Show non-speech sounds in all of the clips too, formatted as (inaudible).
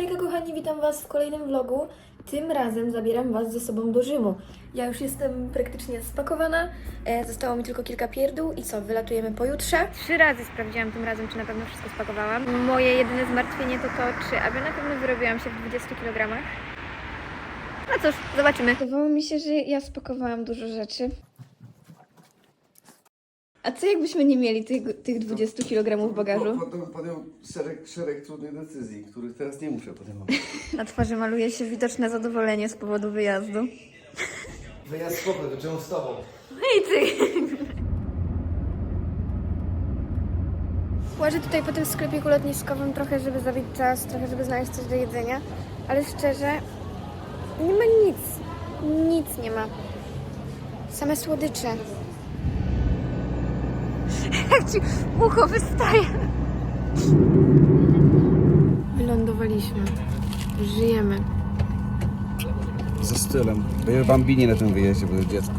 Hejka kochani, witam Was w kolejnym vlogu. Tym razem zabieram Was ze sobą do Rzymu. Ja już jestem praktycznie spakowana, e, zostało mi tylko kilka pierdół i co, wylatujemy pojutrze. Trzy razy sprawdziłam tym razem, czy na pewno wszystko spakowałam. Moje jedyne zmartwienie to to, czy aby na pewno wyrobiłam się w 20 kg. No cóż, zobaczymy. Wydawało mi się, że ja spakowałam dużo rzeczy. A co jakbyśmy nie mieli tych, tych 20 kg w bagażu? Potem podjął szereg, szereg trudnych decyzji, których teraz nie muszę podejmować. Na twarzy maluje się widoczne zadowolenie z powodu wyjazdu. Wyjazd spoko, to czemu z tobą? I ty! Łażę tutaj po tym sklepiku lotniskowym trochę, żeby zabić czas, trochę, żeby znaleźć coś do jedzenia, ale szczerze, nie ma nic. Nic nie ma. Same słodycze. Jak ci ucho wystaje. Wylądowaliśmy. Żyjemy. Ze stylem. Będzie bambini na tym wyjeździe, bo jest dziecko.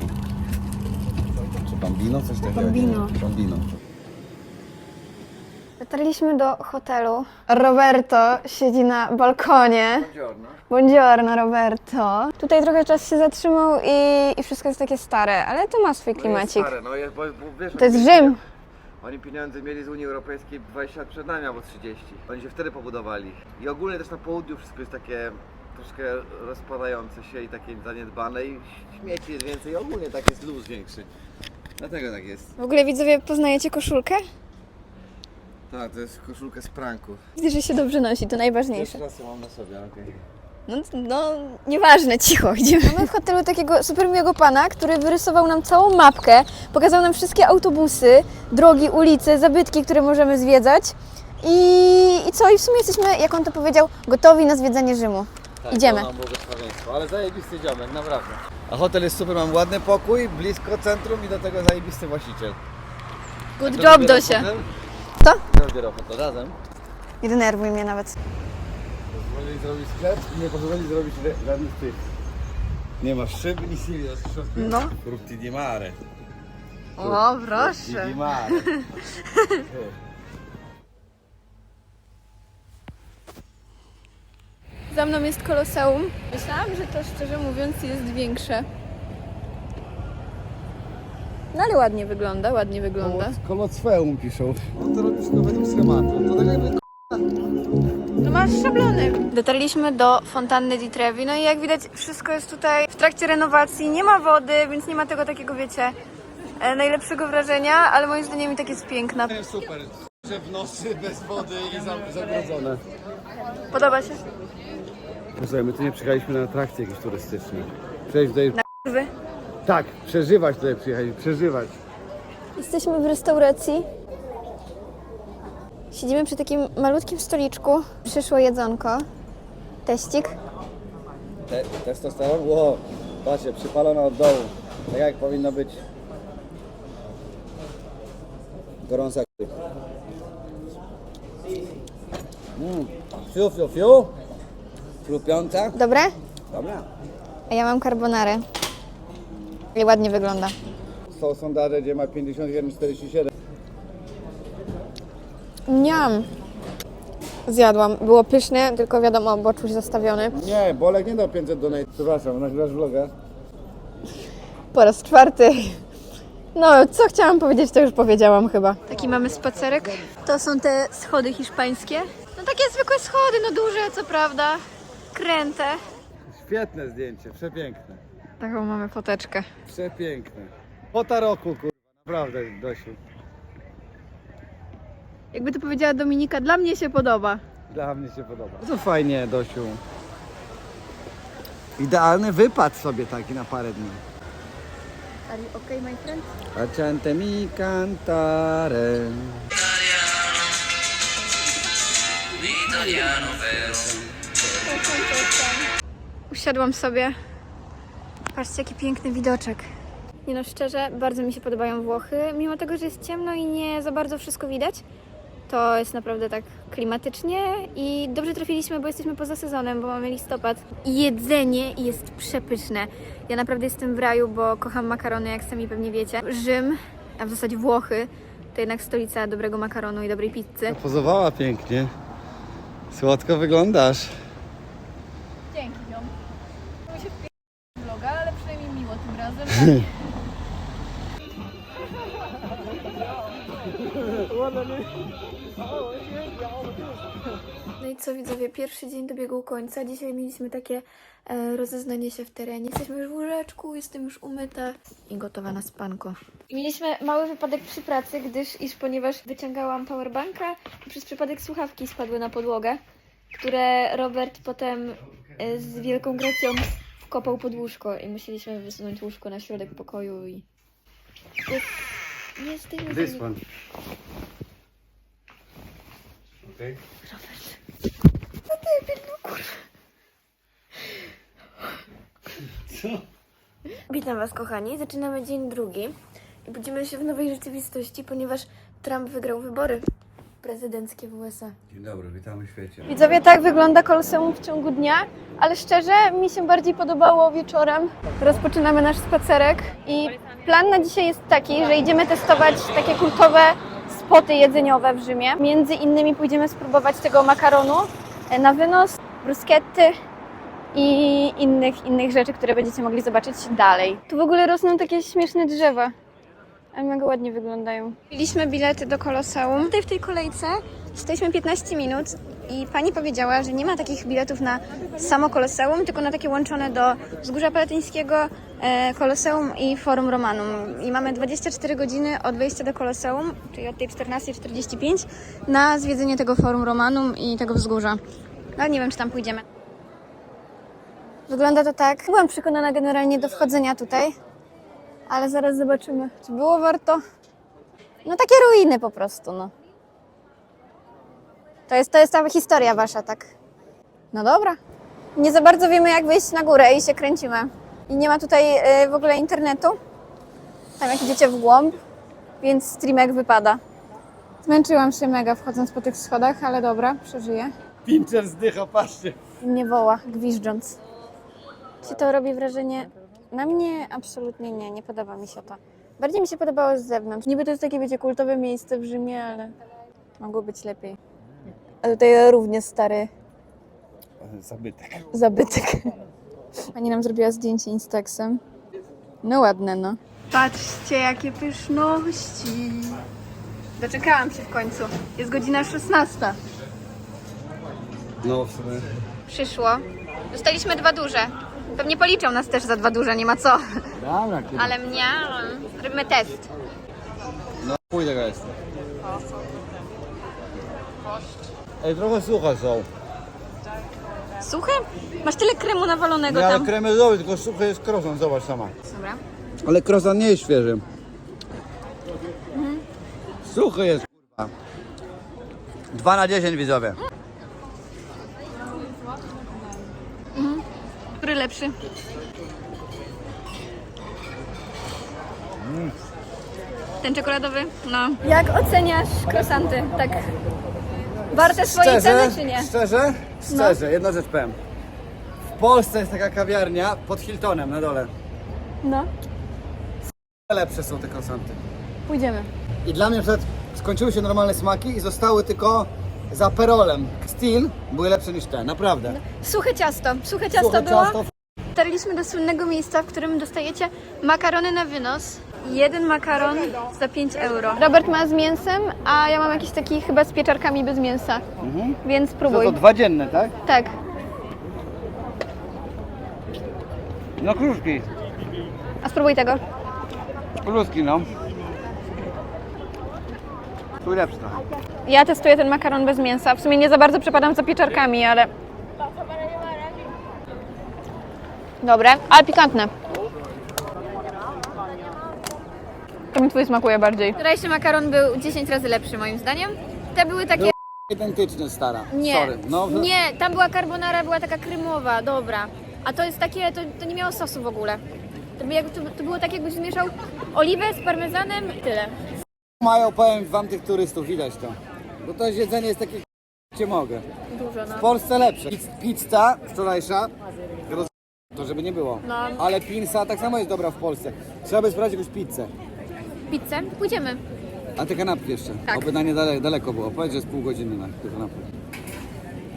Czy bambino? Coś takiego? Bambino. Bambino. Dotarliśmy do hotelu. Roberto siedzi na balkonie. Buongiorno. Buongiorno Roberto. Tutaj trochę czas się zatrzymał i, i wszystko jest takie stare, ale to ma swój klimacik. Stare, no jest, bo, bo wiesz, To jest Rzym. Oni pieniądze mieli z Unii Europejskiej 20 lat przed nami albo 30. Oni się wtedy pobudowali. I ogólnie też na południu wszystko jest takie troszkę rozpadające się i takie zaniedbane i śmieci jest więcej ogólnie tak jest luz większy. Dlatego tak jest. W ogóle widzowie, poznajecie koszulkę? Tak, to jest koszulka z pranku. Widzę, że się dobrze nosi, to najważniejsze. Jeszcze raz ją mam na sobie, okej. No, no nieważne, cicho, idziemy. Mamy w hotelu takiego super miłego pana, który wyrysował nam całą mapkę, pokazał nam wszystkie autobusy, drogi, ulice, zabytki, które możemy zwiedzać. I, I co? I w sumie jesteśmy, jak on to powiedział, gotowi na zwiedzanie Rzymu. Tak, Idziemy. to nam błogosławieństwo, ale zajebisty dziomek, naprawdę. A hotel jest super, mam ładny pokój, blisko centrum i do tego zajebisty właściciel. Good job, wybiera Dosia. hotel? Co? Kto wybiera hotel? Razem. Nie denerwuj mnie nawet. Pozwolili zrobić sklep i nie pozwolili zrobić re- żadnych tych. Nie ma szyb ni silios w środku. No. Frutti di mare. O, Frutti di mare. Za mną jest koloseum. Myślałam, że to szczerze mówiąc jest większe. No ale ładnie wygląda, ładnie wygląda. Kolocfeum piszą. On to robi wszystko według schematu. To tak jakby No masz szablony. Dotarliśmy do fontanny di Trevi, no i jak widać wszystko jest tutaj w trakcie renowacji, nie ma wody, więc nie ma tego takiego, wiecie, e, najlepszego wrażenia, ale moim zdaniem i tak jest piękna. super. Że w nocy bez wody i za- zagrodzone. Podoba się? Słuchaj, my tu nie przyjechaliśmy na atrakcje jakieś turystyczne. Przejść tutaj... Wy. Tak, przeżywać tutaj przyjechaliśmy, przeżywać. Jesteśmy w restauracji. Siedzimy przy takim malutkim stoliczku. Przyszło jedzonko. Teścik. Te, testosteron? Wow, patrzcie, przypalona od dołu. Tak jak powinno być. Gorąca k***. Mm. Fiu, fiu, fiu. Chrupiąca. Dobre? Dobra. A ja mam carbonarę. I ładnie wygląda. Są sondaże, gdzie ma 51,47. Miam. Zjadłam. Było pyszne, tylko wiadomo, boczuś zostawiony. Nie, Bolek nie dał 500 donate. Przepraszam, nagrywasz vloga? Po raz czwarty. No, co chciałam powiedzieć, to już powiedziałam chyba. Taki mamy spacerek. To są te schody hiszpańskie. No takie zwykłe schody, no duże, co prawda. Kręte. Świetne zdjęcie, przepiękne. Taką mamy foteczkę. Przepiękne. Fota roku, kurwa, naprawdę, Dosiu. Jakby to powiedziała Dominika, dla mnie się podoba. Dla mnie się podoba. To fajnie, Dosiu. Idealny wypad sobie taki na parę dni. Are you okay, my friend? Facente mi cantare. Usiadłam sobie. Patrzcie, jaki piękny widoczek. Nie no, szczerze, bardzo mi się podobają Włochy. Mimo tego, że jest ciemno i nie za bardzo wszystko widać, to jest naprawdę tak klimatycznie i dobrze trafiliśmy, bo jesteśmy poza sezonem, bo mamy listopad. Jedzenie jest przepyszne. Ja naprawdę jestem w raju, bo kocham makarony, jak sami pewnie wiecie. Rzym, a w zasadzie Włochy, to jednak stolica dobrego makaronu i dobrej pizzy. Pozowała pięknie. Słodko wyglądasz. No i co widzowie, pierwszy dzień dobiegł końca. Dzisiaj mieliśmy takie e, rozeznanie się w terenie. Jesteśmy już w łóżeczku, jestem już umyta i gotowa na spanko. Mieliśmy mały wypadek przy pracy, gdyż iż ponieważ wyciągałam powerbanka i przez przypadek słuchawki spadły na podłogę, które Robert potem e, z wielką gracją wkopał pod łóżko i musieliśmy wysunąć łóżko na środek pokoju i... Jest... Nie zdejmuj This one. Okay. Witam Was, kochani. Zaczynamy dzień drugi i budzimy się w nowej rzeczywistości, ponieważ Trump wygrał wybory prezydenckie w USA. Dzień dobry, witamy w świecie. Widzowie, tak wygląda koloseum w ciągu dnia, ale szczerze mi się bardziej podobało wieczorem. Rozpoczynamy nasz spacerek i plan na dzisiaj jest taki, że idziemy testować takie kultowe spoty jedzeniowe w Rzymie. Między innymi pójdziemy spróbować tego makaronu e, na wynos, bruschetty i innych, innych rzeczy, które będziecie mogli zobaczyć dalej. Tu w ogóle rosną takie śmieszne drzewa. Ale mega ładnie wyglądają. Mieliśmy bilety do Koloseum. Tutaj w tej kolejce staliśmy 15 minut i pani powiedziała, że nie ma takich biletów na samo Koloseum, tylko na takie łączone do Wzgórza Palatyńskiego, e, Koloseum i Forum Romanum. I mamy 24 godziny od wejścia do Koloseum, czyli od tej 14.45, na zwiedzenie tego Forum Romanum i tego wzgórza. No nie wiem, czy tam pójdziemy. Wygląda to tak. Byłam przekonana generalnie do wchodzenia tutaj, ale zaraz zobaczymy, czy było warto. No takie ruiny po prostu, no. To jest, to jest cała historia wasza, tak? No dobra. Nie za bardzo wiemy, jak wyjść na górę i się kręcimy. I nie ma tutaj y, w ogóle internetu. Tam jak idziecie w głąb, więc streamek wypada. Zmęczyłam się mega wchodząc po tych schodach, ale dobra, przeżyję. Pincher zdycha, patrzcie. Mnie woła, gwiżdżąc. Czy to robi wrażenie? Na mnie absolutnie nie, nie podoba mi się to. Bardziej mi się podobało z zewnątrz. Niby to jest takie, wiecie, kultowe miejsce w Rzymie, ale mogło być lepiej. A tutaj równie stary Zabytek. zabytek. Pani nam zrobiła zdjęcie Instaxem. No ładne, no. Patrzcie, jakie pyszności. Doczekałam się w końcu. Jest godzina 16. No w sumie. Przyszło. Dostaliśmy dwa duże. Pewnie policzą nas też za dwa duże, nie ma co. Dobra, kiedy... Ale mnie... Robimy test. No chuj tego jest. Ej, trochę suche są. Suchy? Masz tyle kremu nawalonego Nie, ale tam. krem jest dobry, tylko suchy jest krozan, zobacz sama. Dobra. Ale krozan nie jest świeży. Suchy jest, kurwa. 2 na 10 widzowie. Który lepszy? Ten czekoladowy? No. Jak oceniasz krosanty? Tak. Warte swojej ceny czy nie? Szczerze? Szczerze, jedną rzecz powiem. W Polsce jest taka kawiarnia pod Hiltonem na dole. No. Lepsze są te krosanty. Pójdziemy. I dla mnie na przykład skończyły się normalne smaki i zostały tylko za perolem. Steel były lepsze niż te, naprawdę. Suche ciasto. Suche ciasto Suche było. ciasto, Dotarliśmy do słynnego miejsca, w którym dostajecie makarony na wynos. Jeden makaron za 5 euro. Robert ma z mięsem, a ja mam jakiś taki chyba z pieczarkami bez mięsa. Mhm. Więc To, próbuj. to dwa dzienne, tak? Tak. No kruszki. A spróbuj tego. Kruszki, no. Tu trochę. Ja testuję ten makaron bez mięsa. W sumie nie za bardzo przepadam za pieczarkami, ale... Dobre, ale pikantne. To mi twój smakuje bardziej. Wczorajszy makaron był 10 razy lepszy moim zdaniem. Te były takie... Identyczny, stara. Nie, Sorry. No, nie, tam była carbonara, była taka krymowa, dobra. A to jest takie, to, to nie miało sosu w ogóle. To, by to, to było tak jakbyś zmieszał oliwę z parmezanem i tyle. Mają, powiem wam, tych turystów, widać to. Bo to jedzenie jest takie, gdzie mogę. Dużo, W no. Polsce lepsze. Pizz- Pizza wczorajsza, roz... to żeby nie było. No. Ale pinsa tak samo jest dobra w Polsce. Trzeba by sprawdzić jakąś pizzę. Pizzę? Pójdziemy. A te kanapki jeszcze. Tak. Oby na nie daleko, daleko było. Powiedz, że jest pół godziny na te kanapki.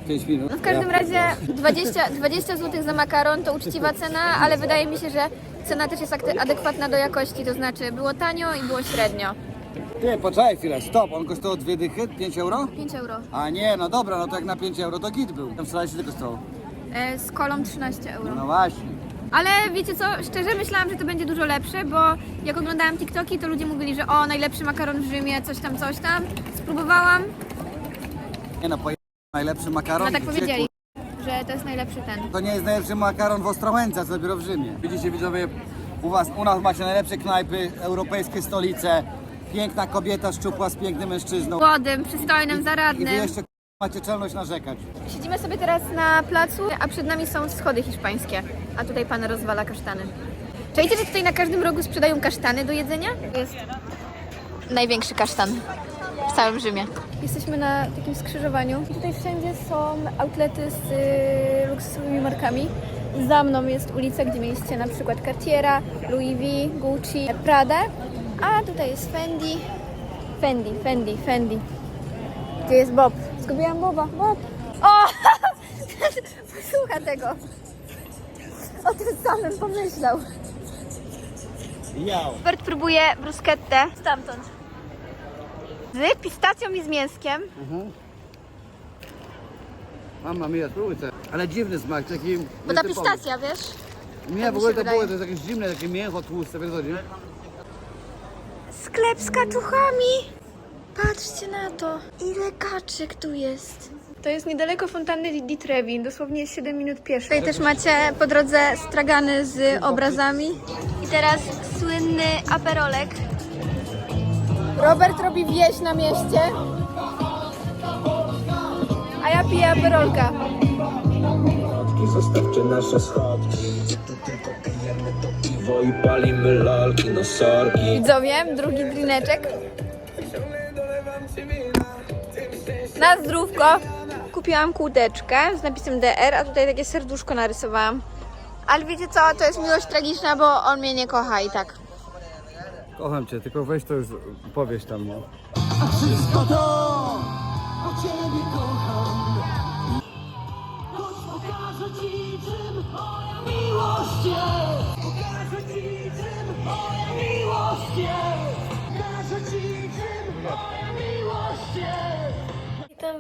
5 minut. No w każdym razie 20, 20 zł za makaron to uczciwa cena, ale wydaje mi się, że cena też jest akty- adekwatna do jakości, to znaczy było tanio i było średnio. Ty, poczekaj chwilę, stop, on kosztował dwie dychy, 5 euro? 5 euro. A nie, no dobra, no to jak na 5 euro to git był. Tam wczoraj się tylko kosztował. E, z kolą 13 euro. No właśnie. Ale wiecie co, szczerze myślałam, że to będzie dużo lepsze, bo jak oglądałam TikToki, to ludzie mówili, że o, najlepszy makaron w Rzymie, coś tam, coś tam. Spróbowałam, Nie no, poje... najlepszy makaron. no tak Gdzie, powiedzieli, że to jest najlepszy ten. kur- To nie jest najlepszy makaron w Ostrołęce, co dopiero w Rzymie. Widzicie widzowie, u was, u nas macie najlepsze knajpy, europejskie stolice, piękna kobieta szczupła z pięknym mężczyzną. Młodym, przystojnym, I wy zaradnym. jeszcze kur- macie czelność narzekać. Siedzimy sobie teraz na placu, a przed nami są schody hiszpańskie, a tutaj pan rozwala kasztany. Czajcie, że tutaj na każdym rogu sprzedają kasztany do jedzenia? Jest największy kasztan w całym Rzymie. Jesteśmy na takim skrzyżowaniu. Tutaj wszędzie są outlety z y, luksusowymi markami. Za mną jest ulica, gdzie mieliście na przykład Cartiera, Louis V, Gucci, Prada, a tutaj jest Fendi. Fendi, Fendi, Fendi. Gdzie jest Bob? Zgubiłam Boba. Bob! O! (laughs) Słucha tego. O tym samym pomyślał. Jał. Bert próbuje bruschettę stamtąd. Z pistacją i z mięskiem. Mama mia, spróbuj to. Ale dziwny smak, taki Bo ta nietypowy. pistacja, wiesz? Nie, tak w mi ogóle się to wydaje. było, to jest jakieś zimne, takie mięcho tłuste, wiesz co chodzi? Sklep z kaczuchami. Patrzcie na to. Ile kaczek tu jest. To jest niedaleko fontanny di Trevi, dosłownie 7 minut pieszo. Tutaj też macie po drodze stragany z obrazami. I teraz słynny aperolek. Robert robi wieś na mieście. A ja piję aperolka. zostawcie nasze schodki Tu tylko pijemy to piwo i palimy lalki, no sorki Widzowie, drugi drineczek. Na zdrówko. Kupiłam kłódeczkę z napisem DR, a tutaj takie serduszko narysowałam. Ale wiecie co, to jest miłość tragiczna, bo on mnie nie kocha i tak. Kocham cię, tylko weź to już powiedz tam, no. Choć pokażę ci, czym moja miłość jest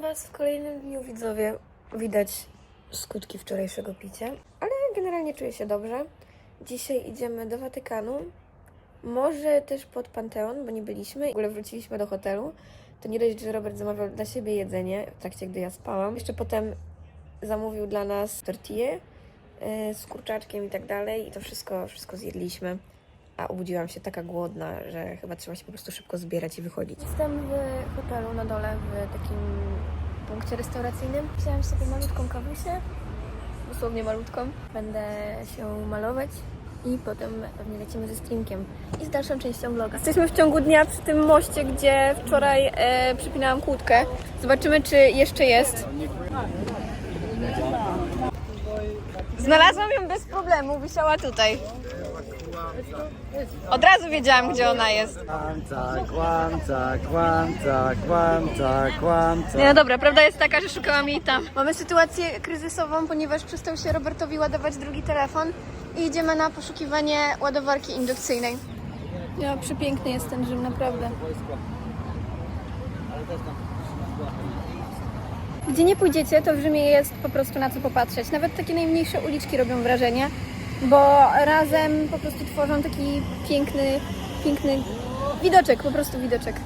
Was w kolejnym dniu, widzowie. Widać skutki wczorajszego picia, ale generalnie czuję się dobrze. Dzisiaj idziemy do Watykanu. Może też pod Panteon, bo nie byliśmy. W ogóle wróciliśmy do hotelu. To nie dość, że Robert zamawiał dla siebie jedzenie w trakcie, gdy ja spałam. Jeszcze potem zamówił dla nas tortillę e, z kurczaczkiem i tak dalej. I to wszystko, wszystko zjedliśmy. A obudziłam się taka głodna, że chyba trzeba się po prostu szybko zbierać i wychodzić. Jestem w hotelu na dole, w takim punkcie restauracyjnym. Wziąłem sobie malutką kawusię, dosłownie malutką. Będę się malować i potem pewnie lecimy ze streamkiem i z dalszą częścią vloga. Jesteśmy w ciągu dnia przy tym moście, gdzie wczoraj e, przypinałam kłódkę. Zobaczymy, czy jeszcze jest. Znalazłam ją bez problemu, wisiała tutaj. Od razu wiedziałam, gdzie ona jest. Kłamca, kłamca, kłamca, kłamca, kłamca. Nie, no dobra, prawda jest taka, że szukałam jej tam. Mamy sytuację kryzysową, ponieważ przestał się Robertowi ładować drugi telefon i idziemy na poszukiwanie ładowarki indukcyjnej. Ja, przepiękny jest ten Rzym, naprawdę. Gdzie nie pójdziecie, to w Rzymie jest po prostu na co popatrzeć. Nawet takie najmniejsze uliczki robią wrażenie, bo razem po prostu tworzą taki piękny, piękny widoczek, po prostu widoczek.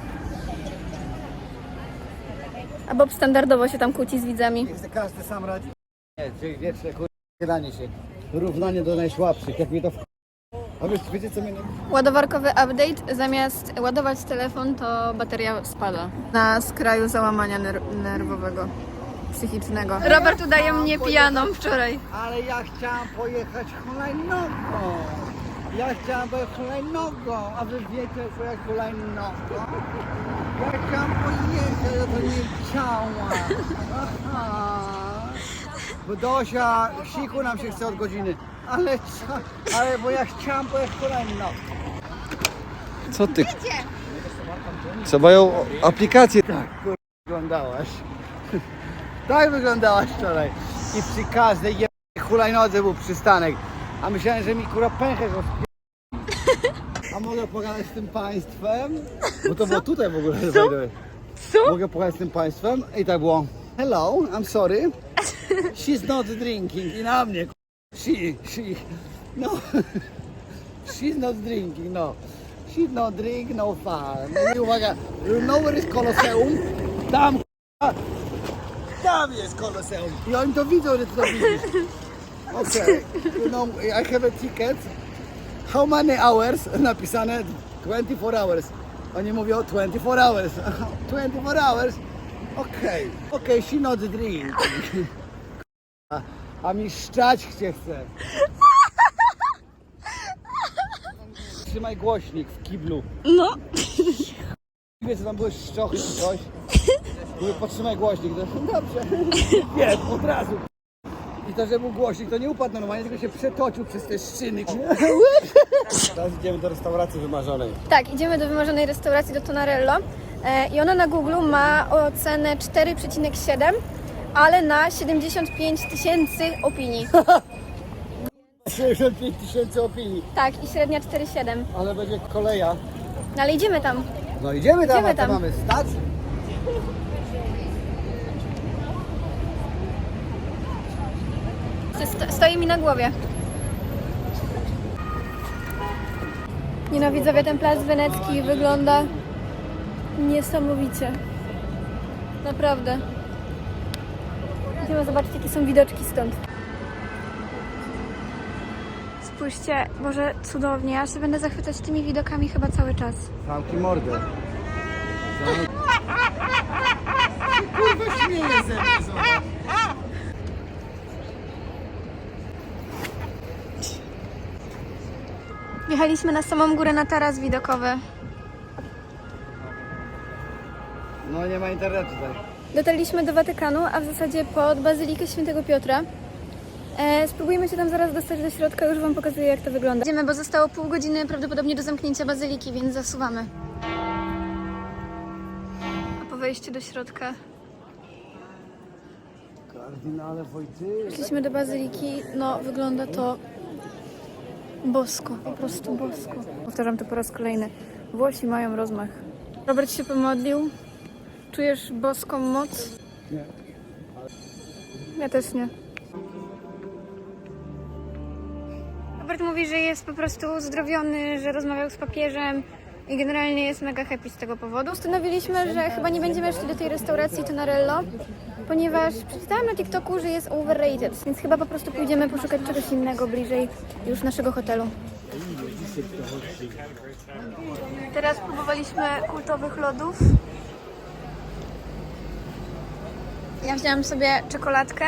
A Bob standardowo się tam kłóci z widzami. Chce każdy sam radzi. Nie, wie- wieczne kurwa się. Równanie do najsłabszych, jak mnie to w... A wiesz, wiecie co mnie... Ładowarkowy update, zamiast ładować telefon, to bateria spada. Na skraju załamania ner- nerwowego, psychicznego. Robert udaje mnie pijaną wczoraj. Ale ja chciałam pojechać hulajnogą. Ja chciałam pojechać hulajnogą, a wy wiecie, że jak hulajnogą? Ja chciałam pojechać, a to nie chciała. Aha. Bo Dosia, siku nam się chce od godziny. Ale co? Ale bo ja chciałam pojechać hulajnogą. Co ty? Co moją aplikację tak kur... oglądałaś? Tak wyglądałaś wczoraj. I przy każdej je... hulajnodze był przystanek. A myślałem, że mi kurwa pęcherz rozpie... A mogę pogadać z tym państwem? Bo to było tutaj w ogóle. Co? Co? Mogę pogadać z tym państwem? I tak było. Hello, I'm sorry. She's not drinking. I na mnie. She, she. No. She's not drinking, no. She's not drink, no fun. I uwaga, you know where is Colosseum? Tam, k***a. Tam jest Colosseum. I oni to widzą, że ty to widzisz. (laughs) Okay, you know, I have a ticket. How many hours? Napisane 24 hours. Oni mówią 24 hours. (laughs) 24 hours? Okej, okej, she not drink. A, (laughs) a mi szczać się chce. Trzymaj głośnik w kiblu. No. Wiesz, co tam były szczochy czy coś? Mówię, podtrzymaj głośnik. To, dobrze. (laughs) Wiem, od razu. I to, że był głośnik, to nie upadł normalnie, tylko się przetoczył przez te szczyny. (laughs) Teraz idziemy do restauracji wymarzonej. Tak, idziemy do wymarzonej restauracji do Tonarello e, i ona na Google ma ocenę 4,7, ale na 75 tysięcy opinii. (laughs) 65 tysięcy opinii, Tak, i średnia 4,7. ale będzie koleja. No ale idziemy tam. No idziemy tam, Idziemy a tam tam. mamy stać. Sto- Stoi mi na głowie. Nie no, widzowie, ten plac wenecki wygląda niesamowicie. Naprawdę. Idziemy zobaczyć, jakie są widoczki stąd. Spójrzcie, Boże, cudownie. Ja się będę zachwycać tymi widokami chyba cały czas. Zamki mordę. Zamki... Kurwa śmieje ze mnie, zobacz. Wjechaliśmy na samą górę na taras widokowy. No nie ma internetu tutaj. Dotarliśmy do Watykanu, a w zasadzie pod Bazylikę Świętego Piotra. E, spróbujemy się tam zaraz dostać do środka, już Wam pokazuję jak to wygląda. Idziemy, bo zostało pół godziny prawdopodobnie do zamknięcia Bazyliki, więc zasuwamy. A po wejściu do środka Kardynale Wojty. Weszliśmy do Bazyliki, no wygląda to bosko, po prostu bosko. Powtarzam to po raz kolejny. Włosi mają rozmach. Robert się pomodlił. Czujesz boską moc? Nie. Ja też nie. Robert mówi, że jest po prostu uzdrowiony, że rozmawiał z papieżem i generalnie jest mega happy z tego powodu. Ustanowiliśmy, że chyba nie będziemy szli do tej restauracji Tonarello, ponieważ przeczytałam na TikToku, że jest overrated, więc chyba po prostu pójdziemy poszukać czegoś innego bliżej już naszego hotelu. Teraz próbowaliśmy kultowych lodów. Ja wzięłam sobie czekoladkę.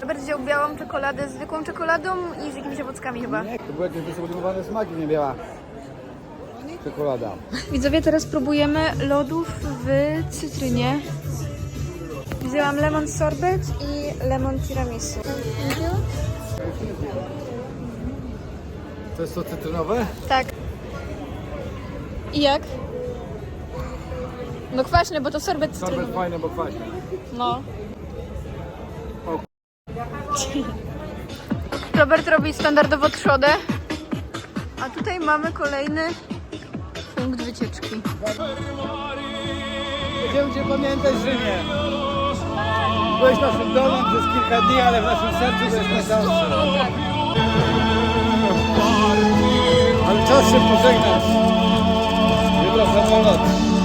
Robert wziął białą czekoladę z zwykłą czekoladą i z jakimiś owockami chyba. Nie, to były jakieś wysublimowane smaki, nie miała czekolada. Widzowie, teraz próbujemy lodów w cytrynie. Wzięłam lemon sorbet i lemon tiramisu. To jest to cytrynowe? Tak. I jak? No kwaśne, bo to sorbet Sorbet cytrynowy. fajny, bo kwaśny. No. O. (laughs) Robert robi standardowo trzodę. A tutaj mamy kolejny punkt wycieczki. Będziemy Cię pamiętać, że nie. Byłeś naszym domem przez kilka dni, ale w naszym sercu byłeś na Ale czas się pożegnać. Jutro samolot.